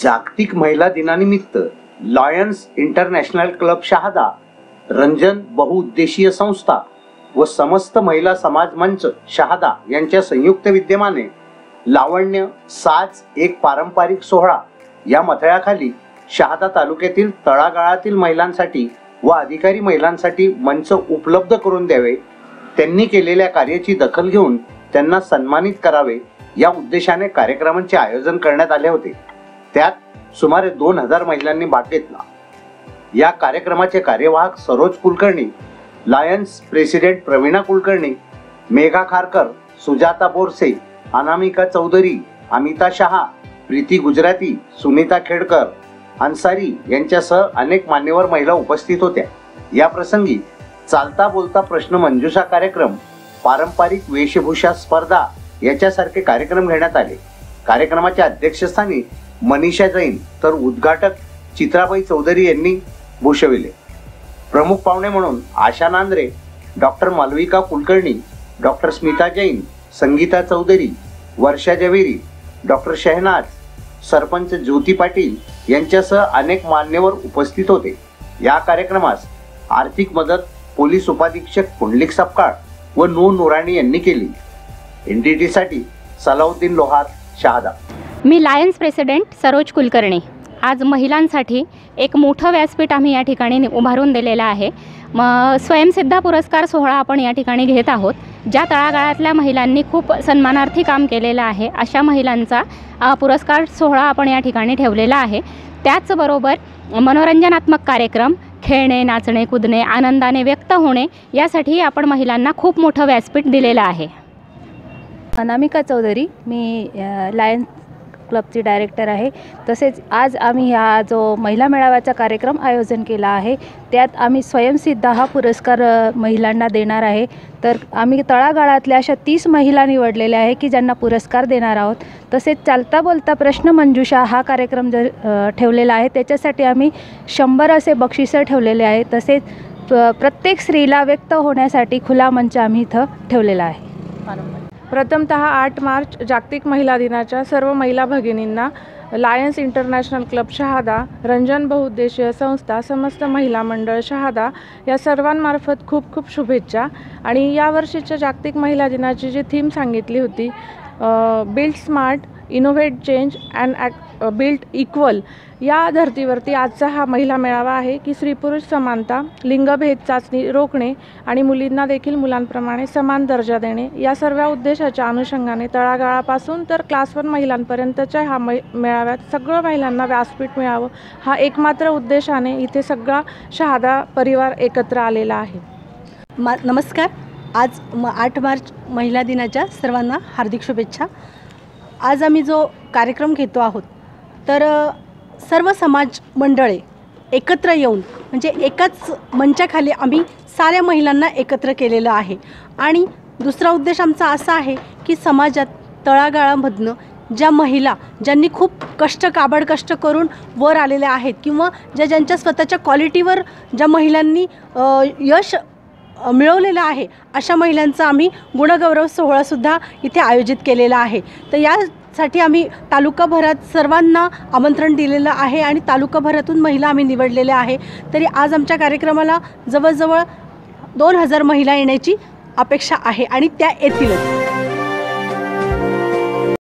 जागतिक महिला दिनानिमित्त Lions International Club Shahada Ranjan बहुउद्देशीय संस्था व समस्त महिला समाज मंच शहादा यांच्या संयुक्त विद्यमाने लावण्य साज एक पारंपरिक सोहळा या मथळ्याखाली शहादा तालुक्यातील तळागाळातील महिलांसाठी व अधिकारी महिलांसाठी मंच उपलब्ध करून द्यावे त्यांनी केलेल्या कार्याची दखल घेऊन त्यांना सन्मानित करावे या उद्देशाने कार्यक्रमांचे आयोजन करण्यात आले होते. त्यात सुमारे दोन हजार महिलांनी भाग घेतला. या कार्यक्रमाचे कार्यवाहक सरोज कुलकर्णी लायन्स प्रेसिडेंट प्रवीणा कुलकर्णी मेघा खारकर सुजाता बोरसे अनामिका चौधरी अमिता शहा प्रीती गुजराती सुनीता खेडकर अन्सारी यांच्यासह अनेक मान्यवर महिला उपस्थित होत्या. या प्रसंगी चालता बोलता प्रश्न मंजुषा कार्यक्रम पारंपरिक वेशभूषा स्पर्धा याच्यासारखे कार्यक्रम घेण्यात आले. कार्यक्रमाच्या अध्यक्षस्थानी मनीषा जैन तर उद्घाटक चित्राबाई चौधरी यांनी भूषविले. प्रमुख पाहुणे म्हणून Asha Nandre doctor Malvika Kulkarni doctor Smita Jain Sangeeta Chaudhari Varsha Javeri doctor Shahnaz sarpanch Jyoti Patil यांच्यासह अनेक मान्यवर उपस्थित होते. या कार्यक्रमास आर्थिक मदत पोलीस उपाधीक्षक पुंडलिक सपकाळ व नू नुराणी यांनी केली. एन डी टीसाठी सलाउद्दीन लोहार शहादा. मी लायन्स प्रेसिडेंट सरोज कुलकर्णी. आज महिलांसाठी एक मोठं व्यासपीठ आम्ही या ठिकाणी उभारून दिलेलं आहे. मग स्वयंसिद्धा पुरस्कार सोहळा आपण या ठिकाणी घेत आहोत. ज्या तळागाळातल्या महिलांनी खूप सन्मानार्थी काम केलेलं आहे अशा महिलांचा पुरस्कार सोहळा आपण या ठिकाणी ठेवलेला आहे. त्याचबरोबर मनोरंजनात्मक कार्यक्रम खेळणे नाचणे कुदणे आनंदाने व्यक्त होणे यासाठी आपण महिलांना खूप मोठं व्यासपीठ दिलेलं आहे. अनामिका चौधरी मी लायन्स क्लबची डायरेक्टर आहे. तसेच आज आम्ही हा जो महिला मेळाव्याचा कार्यक्रम आयोजन केला आहे त्यात आम्ही स्वयंसिद्धा हा पुरस्कार महिलांना देणार आहे. तर आम्ही तळागाळातल्या अशा तीस महिला निवडलेल्या आहे की ज्यांना पुरस्कार देणार आहोत. तसेच चालता बोलता प्रश्न मंजुषा हा कार्यक्रम जर ठेवलेला आहे त्याच्यासाठी आम्ही शंभर असे बक्षिसं ठेवलेले आहे. तसेच प्रत्येक स्त्रीला व्यक्त होण्यासाठी खुला मंच आम्ही इथं ठेवलेला आहे. प्रथमत आठ मार्च जागतिक महिला दिनाच्या सर्व महिला भगिनींना Lions International Club Shahada Ranjan बहुउद्देशीय संस्था समस्त महिला मंडळ शहादा या सर्वांमार्फत खूप खूप शुभेच्छा. आणि यावर्षीच्या जागतिक महिला दिनाची जी थीम सांगितली होती build smart innovate change and act built equal या धर्तीवरती आजचा हा महिला मेळावा आहे की स्त्री पुरुष समानता लिंगभेद चाचणी रोखणे आणि मुलींना देखील मुलांप्रमाणे समान दर्जा देणे या सर्व उद्देशाच्या अनुषंगाने तळागाळापासून तर क्लास वन महिलांपर्यंतच्या हा मै मिळाव्यात सगळं महिलांना व्यासपीठ मिळावं हा एकमात्र उद्देशाने इथे सगळा शहादा परिवार एकत्र आलेला आहे. मा नमस्कार. आज म आठ मार्च महिला दिनाच्या सर्वांना हार्दिक शुभेच्छा. आज आम्ही जो कार्यक्रम घेतो आहोत तर सर्व समाज मंडळे एकत्र येऊन म्हणजे एकाच मंचाखाली आम्ही साऱ्या महिलांना एकत्र केलेलं आहे. आणि दुसरा उद्देश आमचा असा आहे की समाजात तळागाळामधनं ज्या महिला ज्यांनी खूप कष्ट काबड कष्ट करून वर आलेल्या आहेत किंवा ज्या ज्यांच्या स्वतःच्या क्वालिटीवर ज्या महिलांनी यश मिळवलेलं आहे अशा महिलांचा आम्ही गुणगौरव सोहळासुद्धा इथे आयोजित केलेला आहे. तर यासाठी आम्ही तालुकाभरात सर्वांना आमंत्रण दिलेलं आहे आणि तालुकाभरातून महिला आम्ही निवडलेल्या आहे. तरी आज आमच्या कार्यक्रमाला जवळजवळ दोन हजार महिला येण्याची अपेक्षा आहे आणि त्या येतीलच.